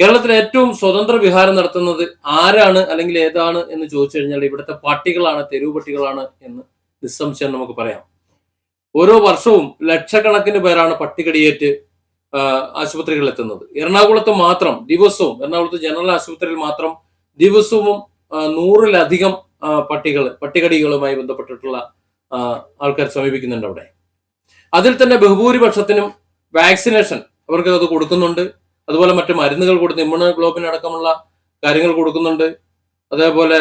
കേരളത്തിലെ ഏറ്റവും സ്വതന്ത്ര വിഹാരം നടത്തുന്നത് ആരാണ് അല്ലെങ്കിൽ ഏതാണ് എന്ന് ചോദിച്ചു കഴിഞ്ഞാൽ ഇവിടുത്തെ പട്ടികളാണ് തെരുവ് പട്ടികളാണ് എന്ന് നിസ്സംശയം നമുക്ക് പറയാം. ഓരോ വർഷവും ലക്ഷക്കണക്കിന് പേരാണ് പട്ടികടിയേറ്റ് ആശുപത്രികളിൽ എത്തുന്നത് എറണാകുളത്ത് മാത്രം ദിവസവും എറണാകുളത്ത് ജനറൽ ആശുപത്രിയിൽ മാത്രം ദിവസവും നൂറിലധികം പട്ടികൾ പട്ടികടികളുമായി ബന്ധപ്പെട്ടിട്ടുള്ള ആൾക്കാർ സമീപിക്കുന്നുണ്ട് അവിടെ. അതിൽ തന്നെ ബഹുഭൂരിപക്ഷത്തിനും വാക്സിനേഷൻ അവർക്ക് അത് കൊടുക്കുന്നുണ്ട്. അതുപോലെ മറ്റു മരുന്നുകൾ കൊടുത്ത് ഇമ്മ്യൂണോഗ്ലോബിൻ അടക്കമുള്ള കാര്യങ്ങൾ കൊടുക്കുന്നുണ്ട്. അതേപോലെ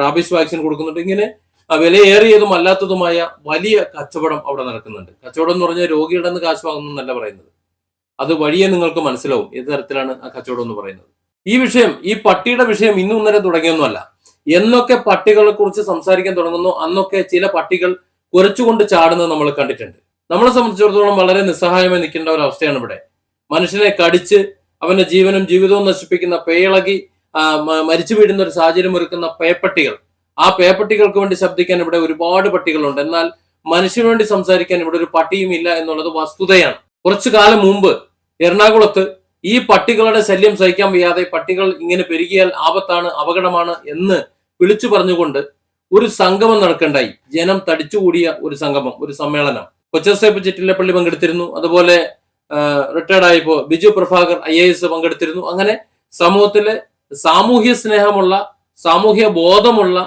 റാബിസ് വാക്സിൻ കൊടുക്കുന്നുണ്ട്. ഇങ്ങനെ വിലയേറിയതും അല്ലാത്തതുമായ വലിയ കച്ചവടം അവിടെ നടക്കുന്നുണ്ട്. കച്ചവടം എന്ന് പറഞ്ഞാൽ രോഗിയുടെ നിന്ന് കാശ് വാങ്ങുന്നല്ല പറയുന്നത്. അത് വഴിയെ നിങ്ങൾക്ക് മനസ്സിലാവും ഏത് തരത്തിലാണ് ആ കച്ചവടം എന്ന് പറയുന്നത്. ഈ വിഷയം ഈ പട്ടിയുടെ വിഷയം ഇന്നും ഇന്നലെ തുടങ്ങിയൊന്നുമല്ല. എന്നൊക്കെ പട്ടികളെ കുറിച്ച് സംസാരിക്കാൻ തുടങ്ങുന്നു. അന്നൊക്കെ ചില പട്ടികൾ കുറച്ചുകൊണ്ട് ചാടുന്നത് നമ്മൾ കണ്ടിട്ടുണ്ട്. നമ്മളെ സംബന്ധിച്ചിടത്തോളം വളരെ നിസ്സഹായമായി നിൽക്കേണ്ട ഒരു അവസ്ഥയാണ് ഇവിടെ. മനുഷ്യനെ കടിച്ച് അവന്റെ ജീവനും ജീവിതവും നശിപ്പിക്കുന്ന പേയിളകി മരിച്ചു വീഴുന്ന ഒരു സാഹചര്യം ഒരുക്കുന്ന പേപ്പട്ടികൾ. ആ പേപ്പട്ടികൾക്ക് വേണ്ടി ശബ്ദിക്കാൻ ഇവിടെ ഒരുപാട് പട്ടികളുണ്ട്. എന്നാൽ മനുഷ്യന് വേണ്ടി സംസാരിക്കാൻ ഇവിടെ ഒരു പട്ടിയും ഇല്ല എന്നുള്ളത് വസ്തുതയാണ്. കുറച്ചു കാലം മുമ്പ് എറണാകുളത്ത് ഈ പട്ടികളുടെ ശല്യം സഹിക്കാൻ വയ്യാതെ പട്ടികൾ ഇങ്ങനെ പെരുകിയാൽ ആപത്താണ് അപകടമാണ് എന്ന് വിളിച്ചു പറഞ്ഞുകൊണ്ട് ഒരു സംഗമം നടക്കണ്ടായി. ജനം തടിച്ചുകൂടിയ ഒരു സംഗമം ഒരു സമ്മേളനം. കൊച്ചസേപ്പ് ചിറ്റിലപ്പള്ളി പങ്കെടുത്തിരുന്നു. അതുപോലെ റിട്ടയർഡ് ആയപ്പോ Biju Prabhakar I A S പങ്കെടുത്തിരുന്നു. അങ്ങനെ സമൂഹത്തിലെ സാമൂഹ്യ സ്നേഹമുള്ള സാമൂഹ്യ ബോധമുള്ള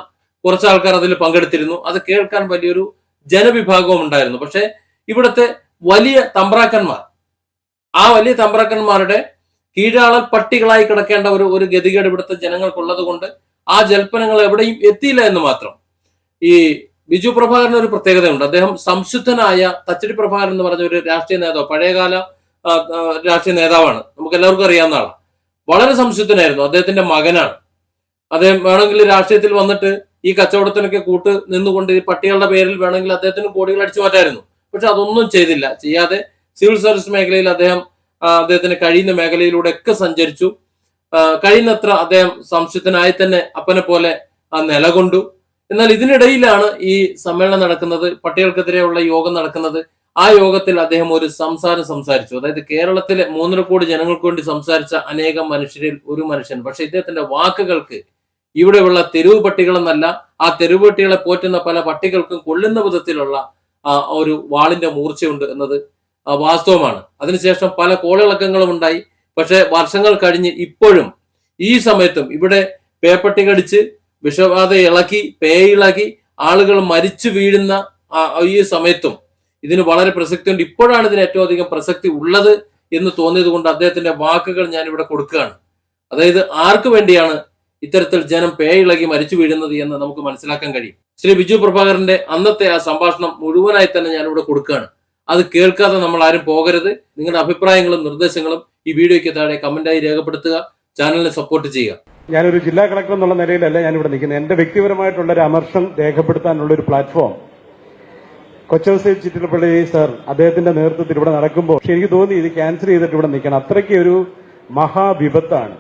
കുറച്ച് ആൾക്കാർ അതിൽ പങ്കെടുത്തിരുന്നു. അത് കേൾക്കാൻ വലിയൊരു ജനവിഭാഗവും ഉണ്ടായിരുന്നു. പക്ഷെ ഇവിടുത്തെ വലിയ തമ്പ്രാക്കന്മാർ ആ വലിയ തമ്പ്രാക്കന്മാരുടെ കീഴാളൽ പട്ടികളായി കിടക്കേണ്ട ഒരു ഒരു ഗതികേട് ഇവിടുത്തെ ജനങ്ങൾക്കുള്ളത് കൊണ്ട് ആ ജൽപ്പനങ്ങൾ എവിടെയും എത്തിയില്ല എന്ന് മാത്രം. ഈ ബിജു പ്രഭാകരന് ഒരു പ്രത്യേകതയുണ്ട്. അദ്ദേഹം സംശുദ്ധനായ തച്ചടി പ്രഭാകരൻ എന്ന് പറഞ്ഞ ഒരു രാഷ്ട്രീയ നേതാവ് പഴയകാല രാഷ്ട്രീയ നേതാവാണ്. നമുക്ക് എല്ലാവർക്കും അറിയാവുന്ന ആളാണ്. വളരെ സംശുദ്ധനായിരുന്നു. അദ്ദേഹത്തിന്റെ മകനാണ്. അദ്ദേഹം വേണമെങ്കിൽ രാഷ്ട്രീയത്തിൽ വന്നിട്ട് ഈ കച്ചവടത്തിനൊക്കെ കൂട്ട് നിന്നുകൊണ്ട് ഈ പട്ടികളുടെ പേരിൽ വേണമെങ്കിൽ അദ്ദേഹത്തിന് കോടികൾ അടിച്ചു മാറ്റായിരുന്നു. പക്ഷെ അതൊന്നും ചെയ്തില്ല. ചെയ്യാതെ സിവിൽ സർവീസ് മേഖലയിൽ അദ്ദേഹം അദ്ദേഹത്തിന് കഴിയുന്ന മേഖലയിലൂടെ ഒക്കെ സഞ്ചരിച്ചു കഴിയുന്നത്ര അദ്ദേഹം സംശുദ്ധനായി തന്നെ അപ്പനെ പോലെ നിലകൊണ്ടു. എന്നാൽ ഇതിനിടയിലാണ് ഈ സമ്മേളനം നടക്കുന്നത് പട്ടികൾക്കെതിരെയുള്ള യോഗം നടക്കുന്നത്. ആ യോഗത്തിൽ അദ്ദേഹം ഒരു സംസാരം സംസാരിച്ചു. അതായത് കേരളത്തിലെ മൂന്നര കോടി ജനങ്ങൾക്ക് വേണ്ടി സംസാരിച്ച അനേകം മനുഷ്യരിൽ ഒരു മനുഷ്യൻ. പക്ഷെ ഇദ്ദേഹത്തിന്റെ വാക്കുകൾക്ക് ഇവിടെയുള്ള തെരുവ് പട്ടികളെന്നല്ല ആ തെരുവ് പട്ടികളെ പോറ്റുന്ന പല പട്ടികൾക്കും കൊള്ളുന്ന വിധത്തിലുള്ള ഒരു വാളിന്റെ മൂർച്ചയുണ്ട് എന്നത് വാസ്തവമാണ്. അതിനുശേഷം പല കോളിളക്കങ്ങളും ഉണ്ടായി. പക്ഷെ വർഷങ്ങൾ കഴിഞ്ഞ് ഇപ്പോഴും ഈ സമയത്തും ഇവിടെ പേപ്പട്ടി കടിച്ച് വിഷബാധ ഇളക്കി പേയിളക്കി ആളുകൾ മരിച്ചു വീഴുന്ന ഈ സമയത്തും ഇതിന് വളരെ പ്രസക്തിയുണ്ട്. ഇപ്പോഴാണ് ഇതിന് ഏറ്റവും അധികം പ്രസക്തി ഉള്ളത് എന്ന് തോന്നിയത് കൊണ്ട് അദ്ദേഹത്തിന്റെ വാക്കുകൾ ഞാൻ ഇവിടെ കൊടുക്കുകയാണ്. അതായത് ആർക്കു വേണ്ടിയാണ് ഇത്തരത്തിൽ ജനം പേയിളകി മരിച്ചു വീഴുന്നത് എന്ന് നമുക്ക് മനസ്സിലാക്കാൻ കഴിയും. ശ്രീ ബിജു പ്രഭാകരന്റെ അന്നത്തെ ആ സംഭാഷണം മുഴുവനായി തന്നെ ഞാൻ ഇവിടെ കൊടുക്കുകയാണ്. അത് കേൾക്കാതെ നമ്മൾ ആരും പോകരുത്. നിങ്ങളുടെ അഭിപ്രായങ്ങളും നിർദ്ദേശങ്ങളും ഈ വീഡിയോയ്ക്ക് താഴെ കമന്റായി രേഖപ്പെടുത്തുക. ചാനലിനെ സപ്പോർട്ട് ചെയ്യുക. ഞാനൊരു ജില്ലാ കളക്ടർ എന്നുള്ള നിലയിലല്ല ഞാനിവിടെ നിൽക്കുന്നത്. എന്റെ വ്യക്തിപരമായിട്ടുള്ള ഒരു അമർഷം രേഖപ്പെടുത്താനുള്ള ഒരു പ്ലാറ്റ്ഫോം. കൊച്ചവസി ചിറ്റിലപ്പള്ളി സർ അദ്ദേഹത്തിന്റെ നേതൃത്വത്തിൽ ഇവിടെ നടക്കുമ്പോൾ പക്ഷെ എനിക്ക് തോന്നി ഇത് ക്യാൻസൽ ചെയ്തിട്ട് ഇവിടെ നിൽക്കണം. അത്രയ്ക്ക് ഒരു മഹാവിപത്താണ്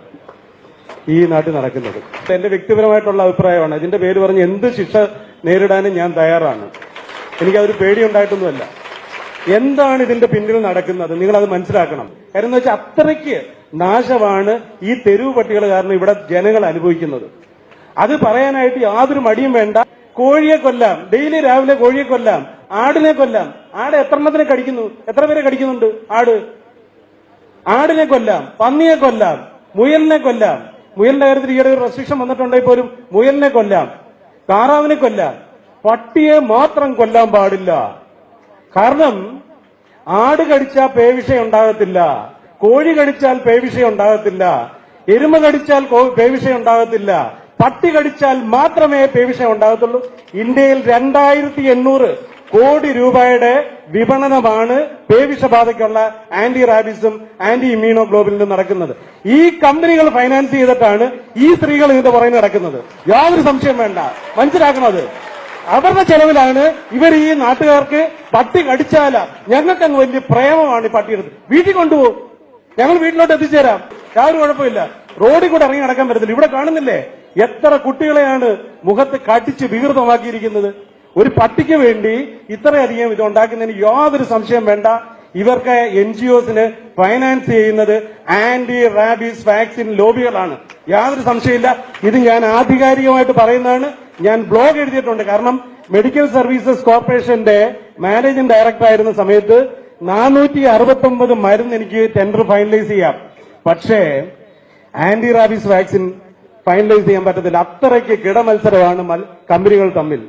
ഈ നാട്ടിൽ നടക്കുന്നത്. എന്റെ വ്യക്തിപരമായിട്ടുള്ള അഭിപ്രായമാണ്. ഇതിന്റെ പേര് പറഞ്ഞ് എന്ത് ശിക്ഷ നേരിടാനും ഞാൻ തയ്യാറാണ്. എനിക്ക് എനിക്കതൊരു പേടിയുണ്ടായിട്ടൊന്നുമല്ല. എന്താണ് ഇതിന്റെ പിന്നിൽ നടക്കുന്നത്? നിങ്ങൾ അത് മനസ്സിലാക്കണം. കാര്യം എന്ന് വെച്ചാൽ അത്രയ്ക്ക് നാശമാണ് ഈ തെരുവ് പട്ടികൾ കാരണം ഇവിടെ ജനങ്ങൾ അനുഭവിക്കുന്നത്. അത് പറയാനായിട്ട് യാതൊരു മടിയും വേണ്ട. കോഴിയെ കൊല്ലാം. ഡെയിലി രാവിലെ കോഴിയെ കൊല്ലാം. ആടിനെ കൊല്ലാം. ആട് എത്രണ്ണത്തിനെ കടിക്കുന്നു? എത്ര പേരെ കടിക്കുന്നുണ്ട്? ആട്. ആടിനെ കൊല്ലാം. പന്നിയെ കൊല്ലാം. മുയലിനെ കൊല്ലാം. മുയലിന്റെ കാര്യത്തിൽ ഈയിടെ ഒരു റെസ്ട്രിക്ഷൻ വന്നിട്ടുണ്ടെങ്കിൽ പോലും മുയലിനെ കൊല്ലാം. താറാവിനെ കൊല്ലാം. പട്ടിയെ മാത്രം കൊല്ലാൻ പാടില്ല. കാരണം ആട് കടിച്ചാൽ പേവിഷ ഉണ്ടാകത്തില്ല. കോഴി കടിച്ചാൽ പേവിഷയം ഉണ്ടാകത്തില്ല എരുമ കടിച്ചാൽ പേവിഷയം ഉണ്ടാകത്തില്ല പട്ടി കടിച്ചാൽ മാത്രമേ പേവിഷയം ഉണ്ടാകത്തുള്ളൂ. ഇന്ത്യയിൽ രണ്ടായിരത്തി എണ്ണൂറ് കോടി രൂപയുടെ വിപണനമാണ് പേവിഷബാധയ്ക്കുള്ള ആന്റി റാബിസും ആന്റി ഇമ്മ്യൂണോഗ്ലോബിനും നടക്കുന്നത്. ഈ കമ്പനികൾ ഫൈനാൻസ് ചെയ്തിട്ടാണ് ഈ സ്ത്രീകൾ ഇതിന്റെ പുറകെ നടക്കുന്നത്. യാതൊരു സംശയം വേണ്ട. മനസ്സിലാക്കണത് അവരുടെ ചെലവിലാണ് ഇവർ ഈ നാട്ടുകാർക്ക് പട്ടി കടിച്ചാല. ഞങ്ങൾക്ക് അങ്ങ് വലിയ പ്രേമമാണ് ഈ പട്ടിയെടുത്ത് വീട്ടിൽ കൊണ്ടുപോകും. ഞങ്ങൾ വീട്ടിലോട്ട് എത്തിച്ചേരാം. യാതൊരു കുഴപ്പമില്ല. റോഡിൽ കൂടെ ഇറങ്ങി നടക്കാൻ പറ്റത്തില്ല. ഇവിടെ കാണുന്നില്ലേ? എത്ര കുട്ടികളെയാണ് മുഖത്ത് കടിച്ച് വികൃതമാക്കിയിരിക്കുന്നത്? ഒരു പട്ടിക്ക് വേണ്ടി ഇത്രയധികം ഇത് ഉണ്ടാക്കുന്നതിന് യാതൊരു സംശയം വേണ്ട. ഇവർക്ക് എൻ ജി ഒസിന് ഫൈനാൻസ് ചെയ്യുന്നത് ആന്റി റാബീസ് വാക്സിൻ ലോബികളാണ്. യാതൊരു സംശയമില്ല. ഇത് ഞാൻ ആധികാരികമായിട്ട് പറയുന്നതാണ്. ഞാൻ ബ്ലോഗ് എഴുതിയിട്ടുണ്ട്. കാരണം മെഡിക്കൽ സർവീസസ് കോർപ്പറേഷന്റെ മാനേജിംഗ് ഡയറക്ടർ ആയിരുന്ന സമയത്ത് നാനൂറ്റി അറുപത്തി ഒമ്പത് മരുന്ന് എനിക്ക് ടെൻഡർ ഫൈനലൈസ് ചെയ്യാം. പക്ഷേ ആന്റി റാബീസ് വാക്സിൻ ഫൈനലൈസ് ചെയ്യാൻ പറ്റത്തില്ല. അത്രയ്ക്ക് കിടമത്സരമാണ് മത്സരമാണ് കമ്പനികൾ തമ്മിൽ.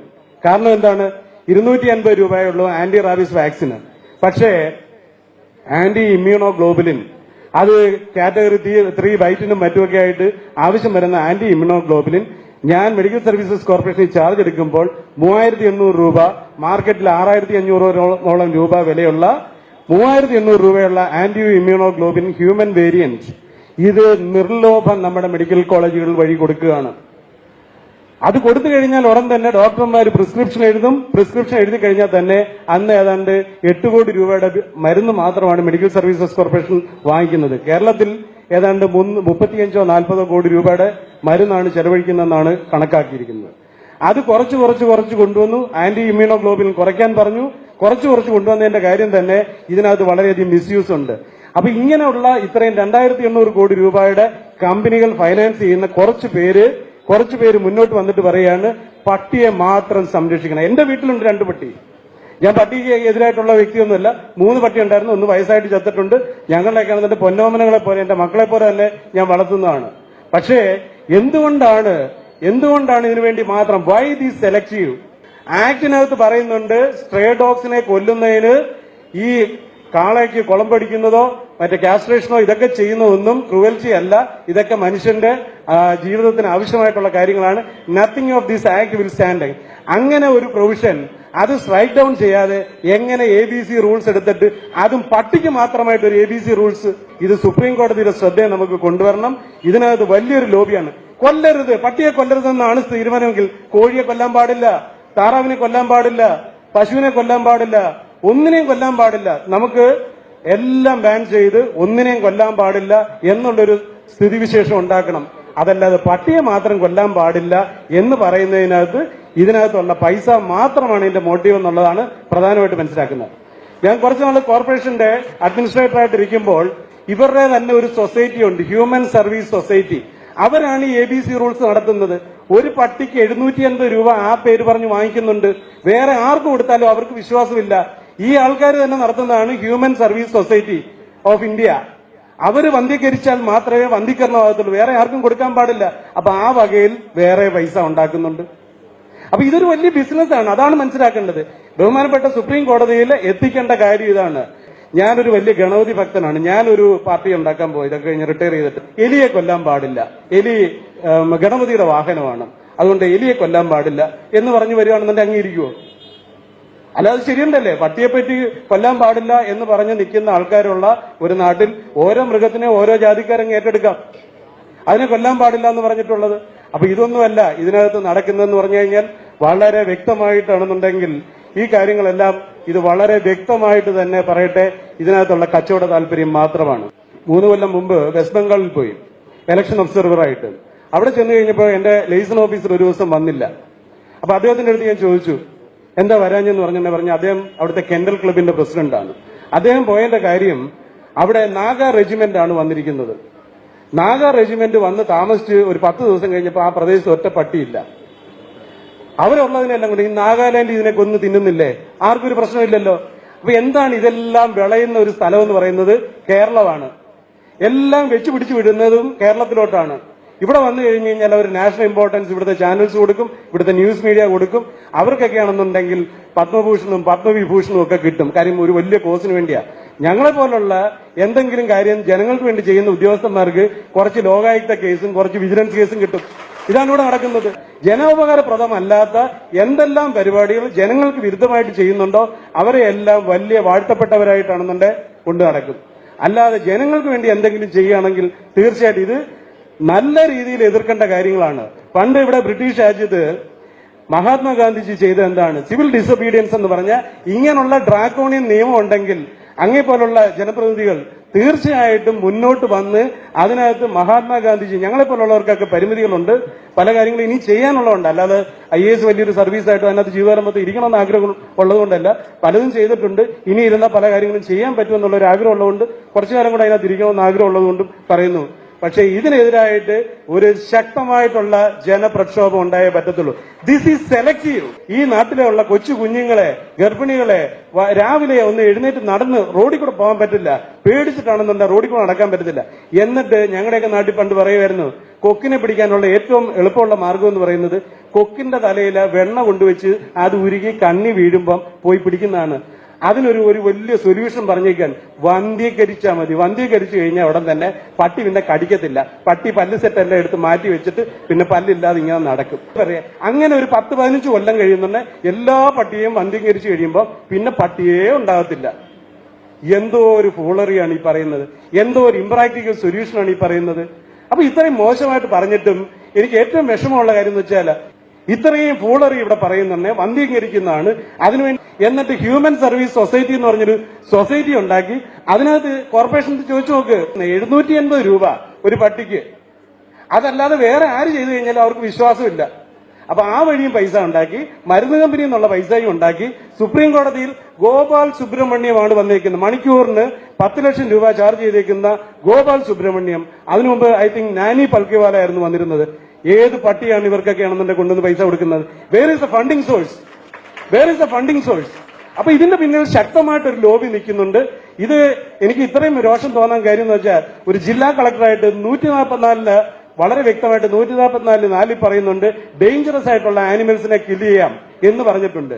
കാരണം എന്താണ്? ഇരുന്നൂറ്റി അൻപത് രൂപയുള്ളൂ ആന്റി റാബീസ് വാക്സിന് പക്ഷേ ആന്റി ഇമ്മ്യൂണോ ഗ്ലോബുലിൻ അത് കാറ്റഗറി ത്രീ വൈറ്റിനും മറ്റുമൊക്കെ ആയിട്ട് ആവശ്യം വരുന്ന ആന്റി ഇമ്മ്യൂണോ ഗ്ലോബുലിൻ ഞാൻ മെഡിക്കൽ സർവീസസ് കോർപ്പറേഷനിൽ ചാർജ് എടുക്കുമ്പോൾ മൂവായിരത്തി എണ്ണൂറ് രൂപ മാർക്കറ്റിൽ ആറായിരത്തി അഞ്ഞൂറോളം രൂപ വിലയുള്ള മൂവായിരത്തി എണ്ണൂറ് രൂപയുള്ള anti immunoglobulin human variant ഇത് നിർലോഭം നമ്മുടെ മെഡിക്കൽ കോളേജുകൾ വഴി കൊടുക്കുകയാണ്. അത് കൊടുത്തു കഴിഞ്ഞാൽ ഉടൻ തന്നെ ഡോക്ടർമാർ പ്രിസ്ക്രിപ്ഷൻ എഴുതും. പ്രിസ്ക്രിപ്ഷൻ എഴുതി കഴിഞ്ഞാൽ തന്നെ അന്ന് ഏതാണ്ട് എട്ട് കോടി രൂപയുടെ മരുന്ന് മാത്രമാണ് മെഡിക്കൽ സർവീസസ് കോർപ്പറേഷൻ വാങ്ങിക്കുന്നത്. കേരളത്തിൽ ഏതാണ്ട് മുപ്പത്തിയഞ്ചോ നാൽപ്പതോ കോടി രൂപയുടെ മരുന്നാണ് ചെലവഴിക്കുന്നതെന്നാണ് കണക്കാക്കിയിരിക്കുന്നത്. അത് കുറച്ച് കുറച്ച് കുറച്ച് കൊണ്ടുവന്നു. ആന്റി ഇമ്മ്യൂണോഗ്ലോബിൻ കുറയ്ക്കാൻ പറഞ്ഞു. കുറച്ച് കുറച്ച് കൊണ്ടുവന്നതിന്റെ കാര്യം തന്നെ ഇതിനകത്ത് വളരെയധികം മിസ്യൂസ് ഉണ്ട്. അപ്പൊ ഇങ്ങനെയുള്ള ഇത്രയും രണ്ടായിരത്തി എണ്ണൂറ് കോടി രൂപയുടെ കമ്പനികൾ ഫൈനാൻസ് ചെയ്യുന്ന കുറച്ച് പേര് കുറച്ച് പേര് മുന്നോട്ട് വന്നിട്ട് പറയാണ് പട്ടിയെ മാത്രം സംരക്ഷിക്കണം. എന്റെ വീട്ടിലുണ്ട് രണ്ട് പട്ടി. ഞാൻ പട്ടിക്ക് എതിരായിട്ടുള്ള വ്യക്തിയൊന്നുമല്ല. മൂന്ന് പട്ടി ഉണ്ടായിരുന്നു. ഒന്ന് വയസ്സായിട്ട് ചത്തിട്ടുണ്ട്. ഞങ്ങളുടെയൊക്കെ എന്റെ പൊന്നോമനകളെ പോലെ എന്റെ മക്കളെ പോലെ തന്നെ ഞാൻ വളർത്തുന്നതാണ്. പക്ഷേ എന്തുകൊണ്ടാണ് എന്തുകൊണ്ടാണ് ഇതിനുവേണ്ടി മാത്രം വൈ ദി സെലക്റ്റീവ് ആക്ടിനകത്ത് പറയുന്നുണ്ട് സ്ട്രേ ഡോഗ്സിനെ കൊല്ലുന്നതിന് ഈ കാളയ്ക്ക് കുളമ്പടിക്കുന്നതോ മറ്റേ കാസ്ട്രേഷനോ ഇതൊക്കെ ചെയ്യുന്നതൊന്നും ക്രൂവൽറ്റി അല്ല. ഇതൊക്കെ മനുഷ്യന്റെ ജീവിതത്തിന് ആവശ്യമായിട്ടുള്ള കാര്യങ്ങളാണ്. Nothing of this act will standing അങ്ങനെ ഒരു പ്രൊവിഷൻ അത് സ്ട്രൈക്ക് ഡൗൺ ചെയ്യാതെ എങ്ങനെ എ ബി സി റൂൾസ് എടുത്തിട്ട് അതും പട്ടിക്ക് മാത്രമായിട്ട് ഒരു എ ബി സി റൂൾസ് ഇത് സുപ്രീം കോടതിയുടെ ശ്രദ്ധയെ നമുക്ക് കൊണ്ടുവരണം. ഇതിനകത്ത് വലിയൊരു ലോബിയാണ് കൊല്ലരുത്. പട്ടിയെ കൊല്ലരുതെന്നാണ് തീരുമാനമെങ്കിൽ കോഴിയെ കൊല്ലാൻ പാടില്ല താറാവിനെ കൊല്ലാൻ പാടില്ല പശുവിനെ കൊല്ലാൻ പാടില്ല ഒന്നിനെയും കൊല്ലാൻ പാടില്ല. നമുക്ക് എല്ലാം ബാൻ ചെയ്ത് ഒന്നിനെയും കൊല്ലാൻ പാടില്ല എന്നുള്ളൊരു സ്ഥിതിവിശേഷം ഉണ്ടാക്കണം. അതല്ലാതെ പട്ടിയെ മാത്രം കൊല്ലാൻ പാടില്ല എന്ന് പറയുന്നതിനകത്ത് ഇതിനകത്തുള്ള പൈസ മാത്രമാണ് ഇതിന്റെ മോട്ടീവ് എന്നുള്ളതാണ് പ്രധാനമായിട്ട് മനസ്സിലാക്കുന്നത്. ഞാൻ കുറച്ച് നാൾ കോർപ്പറേഷന്റെ അഡ്മിനിസ്ട്രേറ്റർ ആയിട്ട് ഇരിക്കുമ്പോൾ ഇവരുടെ തന്നെ ഒരു സൊസൈറ്റി ഉണ്ട് ഹ്യൂമൻ സർവീസ് സൊസൈറ്റി അവരാണ് ഈ എ ബി സി റൂൾസ് നടത്തുന്നത്. ഒരു പട്ടിക്ക് എഴുന്നൂറ്റി അൻപത് രൂപ ആ പേര് പറഞ്ഞ് വാങ്ങിക്കുന്നുണ്ട്. വേറെ ആർക്ക് കൊടുത്താലും അവർക്ക് വിശ്വാസമില്ല. ഈ ആൾക്കാർ തന്നെ നടത്തുന്നതാണ് human service society of India അവർ വന്ധീകരിച്ചാൽ മാത്രമേ വന്ധ്യീകരണമാകത്തുള്ളൂ വേറെ ആർക്കും കൊടുക്കാൻ പാടില്ല. അപ്പൊ ആ വകയിൽ വേറെ പൈസ ഉണ്ടാക്കുന്നുണ്ട്. അപ്പൊ ഇതൊരു വലിയ ബിസിനസ്സാണ് അതാണ് മനസ്സിലാക്കേണ്ടത്. ബഹുമാനപ്പെട്ട സുപ്രീം കോടതിയിൽ എത്തിക്കേണ്ട കാര്യം ഇതാണ്. ഞാനൊരു വലിയ ഗണപതി ഭക്തനാണ്. ഞാനൊരു പാർട്ടി ഉണ്ടാക്കാൻ പോയി. ഇതൊക്കെ കഴിഞ്ഞ് റിട്ടയർ ചെയ്തിട്ട് എലിയെ കൊല്ലാൻ പാടില്ല. എലി ഗണപതിയുടെ വാഹനമാണ്. അതുകൊണ്ട് എലിയെ കൊല്ലാൻ പാടില്ല എന്ന് പറഞ്ഞു വരികയാണെന്നുണ്ടെങ്കിൽ അംഗീകരിക്കുമോ അല്ലാതെ ശരിയുണ്ടല്ലേ? പട്ടിയെപ്പറ്റി കൊല്ലാൻ പാടില്ല എന്ന് പറഞ്ഞ് നിൽക്കുന്ന ആൾക്കാരുള്ള ഒരു നാട്ടിൽ ഓരോ മൃഗത്തിനെ ഓരോ ജാതിക്കാരങ്ങ് ഏറ്റെടുക്കാം. അതിനെ കൊല്ലാൻ പാടില്ല എന്ന് പറഞ്ഞിട്ടുള്ളത്. അപ്പൊ ഇതൊന്നുമല്ല ഇതിനകത്ത് നടക്കുന്നതെന്ന് പറഞ്ഞു കഴിഞ്ഞാൽ വളരെ വ്യക്തമായിട്ടാണെന്നുണ്ടെങ്കിൽ ഈ കാര്യങ്ങളെല്ലാം ഇത് വളരെ വ്യക്തമായിട്ട് തന്നെ പറയട്ടെ ഇതിനകത്തുള്ള കച്ചവട താല്പര്യം മാത്രമാണ്. മൂന്ന് കൊല്ലം മുമ്പ് വെസ്റ്റ് ബംഗാളിൽ പോയി ഇലക്ഷൻ ഒബ്സർവറായിട്ട് അവിടെ ചെന്ന് കഴിഞ്ഞപ്പോൾ എന്റെ ലൈസൺ ഓഫീസർ ഒരു ദിവസം വന്നില്ല. അപ്പൊ അദ്ദേഹത്തിന്റെ അടുത്ത് ഞാൻ ചോദിച്ചു എന്താ വരാഞ്ഞെന്ന് പറഞ്ഞെന്നെ പറഞ്ഞു അദ്ദേഹം അവിടുത്തെ കെൻഡൽ ക്ലബിന്റെ പ്രസിഡന്റാണ് അദ്ദേഹം പോയതിന്റെ കാര്യം അവിടെ നാഗ റെജിമെന്റ് ആണ് വന്നിരിക്കുന്നത്. നാഗ റെജിമെന്റ് വന്ന് താമസിച്ച് ഒരു പത്ത് ദിവസം കഴിഞ്ഞപ്പോൾ ആ പ്രദേശത്ത് ഒറ്റ പട്ടിയില്ല. അവരുള്ളതിനെല്ലാം കൊണ്ട് ഈ നാഗാലാൻഡ് ഇതിനെ കൊന്ന് തിന്നുന്നില്ലേ? ആർക്കും ഒരു പ്രശ്നമില്ലല്ലോ. അപ്പൊ എന്താണ് ഇതെല്ലാം വിളയുന്ന ഒരു സ്ഥലം എന്ന് പറയുന്നത് കേരളമാണ്. എല്ലാം വെച്ചുപിടിച്ചു വിടുന്നതും കേരളത്തിലോട്ടാണ്. ഇവിടെ വന്നു കഴിഞ്ഞു കഴിഞ്ഞാൽ അവർ നാഷണൽ ഇമ്പോർട്ടൻസ് ഇവിടുത്തെ ചാനൽസ് കൊടുക്കും ഇവിടുത്തെ ന്യൂസ് മീഡിയ കൊടുക്കും. അവർക്കൊക്കെയാണെന്നുണ്ടെങ്കിൽ പത്മഭൂഷണും പത്മവിഭൂഷണും ഒക്കെ കിട്ടും. കാര്യം ഒരു വലിയ കോസിന് വേണ്ടിയാണ് ഞങ്ങളെ പോലുള്ള എന്തെങ്കിലും കാര്യം ജനങ്ങൾക്ക് വേണ്ടി ചെയ്യുന്ന ഉദ്യോഗസ്ഥന്മാർക്ക് കുറച്ച് ലോകായുക്ത കേസും കുറച്ച് വിജിലൻസ് കേസും കിട്ടും. ഇതാണ് ഇവിടെ നടക്കുന്നത്. ജനോപകാരപ്രദമല്ലാത്ത എന്തെല്ലാം പരിപാടികൾ ജനങ്ങൾക്ക് വിരുദ്ധമായിട്ട് ചെയ്യുന്നുണ്ടോ അവരെ എല്ലാം വലിയ വാഴ്ത്തപ്പെട്ടവരായിട്ടാണെന്നുണ്ടെ കൊണ്ടു നടക്കും. അല്ലാതെ ജനങ്ങൾക്ക് വേണ്ടി എന്തെങ്കിലും ചെയ്യുകയാണെങ്കിൽ തീർച്ചയായിട്ടും ഇത് നല്ല രീതിയിൽ എതിർക്കേണ്ട കാര്യങ്ങളാണ്. പണ്ട് ഇവിടെ ബ്രിട്ടീഷ് രാജ്യത്ത് മഹാത്മാഗാന്ധിജി ചെയ്ത എന്താണ്? സിവിൽ ഡിസൊബീഡിയൻസ് എന്ന് പറഞ്ഞ ഇങ്ങനെയുള്ള ഡ്രാക്കോണിയൻ നിയമം ഉണ്ടെങ്കിൽ അങ്ങേ പോലുള്ള ജനപ്രതിനിധികൾ തീർച്ചയായിട്ടും മുന്നോട്ട് വന്ന് അതിനകത്ത് മഹാത്മാഗാന്ധിജി ഞങ്ങളെ പോലുള്ളവർക്കൊക്കെ പരിമിതികളുണ്ട്. പല കാര്യങ്ങളും ഇനി ചെയ്യാനുള്ളതുണ്ട്. അല്ലാതെ ഐ എ എസ് വലിയൊരു സർവീസായിട്ട് അതിനകത്ത് ജീവിതകാലം മൊത്തം ഇരിക്കണമെന്ന് ആഗ്രഹം ഉള്ളതുകൊണ്ടല്ല. പലതും ചെയ്തിട്ടുണ്ട്. ഇനി ഇരുന്ന പല കാര്യങ്ങളും ചെയ്യാൻ പറ്റുമെന്നുള്ള ഒരു ആഗ്രഹം ഉള്ളതുകൊണ്ട് കുറച്ചു കാലം കൂടെ അതിനകത്ത് ഇരിക്കണമെന്ന് ആഗ്രഹം ഉള്ളതുകൊണ്ട് പറയുന്നു. പക്ഷേ ഇതിനെതിരായിട്ട് ഒരു ശക്തമായിട്ടുള്ള ജനപ്രക്ഷോഭം ഉണ്ടായേ പറ്റത്തുള്ളൂ. ദിസ് ഈസ് സെലക്റ്റീവ് ഈ നാട്ടിലുള്ള കൊച്ചു കുഞ്ഞുങ്ങളെ ഗർഭിണികളെ രാവിലെ ഒന്ന് എഴുന്നേറ്റ് നടന്ന് റോഡിൽ കൂടെ പോകാൻ പറ്റില്ല. പേടിച്ചിട്ടാണെന്നുണ്ടെങ്കിൽ റോഡിൽ കൂടെ നടക്കാൻ പറ്റത്തില്ല. എന്നിട്ട് ഞങ്ങളുടെയൊക്കെ നാട്ടിൽ പണ്ട് പറയുമായിരുന്നു കൊക്കിനെ പിടിക്കാനുള്ള ഏറ്റവും എളുപ്പമുള്ള മാർഗം എന്ന് പറയുന്നത് കൊക്കിന്റെ തലയിൽ വെണ്ണ കൊണ്ടുവച്ച് അത് ഉരുകി കണ്ണി വീഴുമ്പം പോയി പിടിക്കുന്നതാണ്. അതിനൊരു ഒരു വലിയ സൊല്യൂഷൻ പറഞ്ഞേക്കാൻ വന്ധ്യീകരിച്ചാൽ മതി. വന്ധ്യീകരിച്ചു കഴിഞ്ഞാൽ ഉടൻ തന്നെ പട്ടി പിന്നെ കടിക്കത്തില്ല. പട്ടി പല്ല് സെറ്റ് എല്ലാം എടുത്ത് മാറ്റി വെച്ചിട്ട് പിന്നെ പല്ലില്ലാതെ ഇങ്ങനെ നടക്കും. പറയാ? അങ്ങനെ ഒരു പത്ത് പതിനഞ്ച് കൊല്ലം കഴിയുന്നുണ്ട് എല്ലാ പട്ടിയെയും വന്ധ്യീകരിച്ചു കഴിയുമ്പോൾ പിന്നെ പട്ടിയേ ഉണ്ടാകത്തില്ല. എന്തോ ഒരു ഫൂളറിയാണ് ഈ പറയുന്നത്. എന്തോ ഒരു ഇമ്പ്രാക്ടിക്കൽ സൊല്യൂഷനാണ് ഈ പറയുന്നത്. അപ്പൊ ഇത്രയും മോശമായിട്ട് പറഞ്ഞിട്ടും എനിക്ക് ഏറ്റവും വിഷമമുള്ള കാര്യം എന്ന് വെച്ചാൽ ഇത്രയും ഫൂളറി ഇവിടെ പറയുന്നുണ്ട് വന്ധീകരിക്കുന്നതാണ്. അതിനുവേണ്ടി എന്നിട്ട് ഹ്യൂമൻ സർവീസ് സൊസൈറ്റി എന്ന് പറഞ്ഞൊരു സൊസൈറ്റി ഉണ്ടാക്കി. അതിനകത്ത് കോർപ്പറേഷൻ ചോദിച്ചു നോക്ക്. എഴുന്നൂറ്റി എൺപത് രൂപ ഒരു പട്ടിക്ക്. അതല്ലാതെ വേറെ ആര് ചെയ്തു കഴിഞ്ഞാലും അവർക്ക് വിശ്വാസമില്ല. അപ്പൊ ആ വഴിയും പൈസ ഉണ്ടാക്കി. മരുന്ന് കമ്പനി എന്നുള്ള പൈസയും ഉണ്ടാക്കി. സുപ്രീം കോടതിയിൽ ഗോപാൽ സുബ്രഹ്മണ്യമാണ് വന്നേക്കുന്നത്. മണിക്കൂറിന് പത്ത് ലക്ഷം രൂപ ചാർജ് ചെയ്തേക്കുന്ന ഗോപാൽ സുബ്രഹ്മണ്യം. അതിനു മുമ്പ് ഐ തിങ്ക് നാനി പൽക്കിവാല ആയിരുന്നു വന്നിരുന്നത്. ഏത് പട്ടിയാണ് ഇവർക്കൊക്കെ ആണെന്നുണ്ടെങ്കിൽ കൊണ്ടുവന്ന് പൈസ കൊടുക്കുന്നത്? Where is the funding source where is the funding source അപ്പൊ ഇതിന്റെ പിന്നിൽ ശക്തമായിട്ട് ഒരു ലോബി നിൽക്കുന്നുണ്ട്. ഇത് എനിക്ക് ഇത്രയും രോഷം തോന്നാൻ കാര്യം എന്ന് വെച്ചാൽ ഒരു ജില്ലാ കളക്ടറായിട്ട് നൂറ്റി നാൽപ്പത്തിനാലിന് വളരെ വ്യക്തമായിട്ട് നൂറ്റി നാൽപ്പത്തിനാലിൽ നാലിൽ പറയുന്നുണ്ട് ഡേഞ്ചറസ് ആയിട്ടുള്ള ആനിമൽസിനെ കില്ല് ചെയ്യാം എന്ന് പറഞ്ഞിട്ടുണ്ട്.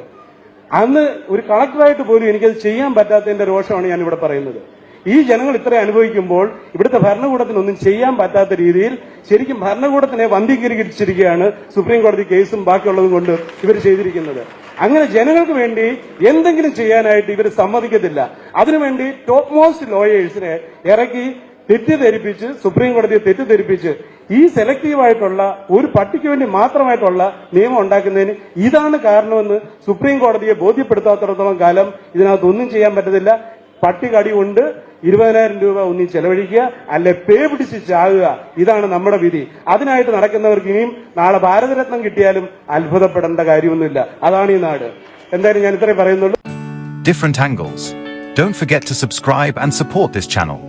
അന്ന് ഒരു കളക്ടറായിട്ട് പോലും എനിക്കത് ചെയ്യാൻ പറ്റാത്തതിന്റെ രോഷമാണ് ഞാൻ ഇവിടെ പറയുന്നത്. ഈ ജനങ്ങൾ ഇത്ര അനുഭവിക്കുമ്പോൾ ഇവിടുത്തെ ഭരണകൂടത്തിനൊന്നും ചെയ്യാൻ പറ്റാത്ത രീതിയിൽ ശരിക്കും ഭരണകൂടത്തിനെ വന്ധീകരിച്ചിരിക്കുകയാണ് സുപ്രീം കോടതി കേസും ബാക്കിയുള്ളതും കൊണ്ട് ഇവർ ചെയ്തിരിക്കുന്നത്. അങ്ങനെ ജനങ്ങൾക്ക് വേണ്ടി എന്തെങ്കിലും ചെയ്യാനായിട്ട് ഇവർ സമ്മതിക്കത്തില്ല. അതിനുവേണ്ടി ടോപ്പ് മോസ്റ്റ് ലോയേഴ്സിനെ ഇറക്കി തെറ്റിദ്ധരിപ്പിച്ച് സുപ്രീം കോടതിയെ തെറ്റിദ്ധരിപ്പിച്ച് ഈ സെലക്റ്റീവ് ആയിട്ടുള്ള ഒരു പട്ടിക്ക് വേണ്ടി മാത്രമായിട്ടുള്ള നിയമം ഉണ്ടാക്കുന്നതിന് ഇതാണ് കാരണമെന്ന് സുപ്രീം കോടതിയെ ബോധ്യപ്പെടുത്താത്തിടത്തോളം കാലം ഇതിനകത്ത് ഒന്നും ചെയ്യാൻ പറ്റത്തില്ല. പട്ടി കടി കൊണ്ട് ഇരുപതിനായിരം രൂപ ഒന്നി ചെലവഴിക്കുക അല്ലെ പേ പിടിച്ച് ചാകുക. ഇതാണ് നമ്മുടെ വിധി. അതിനായിട്ട് നടക്കുന്നവർക്ക് ഇനിയും നാളെ ഭാരതരത്നം കിട്ടിയാലും അത്ഭുതപ്പെടേണ്ട കാര്യമൊന്നുമില്ല. അതാണ് ഈ നാട്. എന്തായാലും ഞാൻ ഇത്രയും പറയുന്നുള്ളൂ. Different angles don't forget to subscribe and support this channel.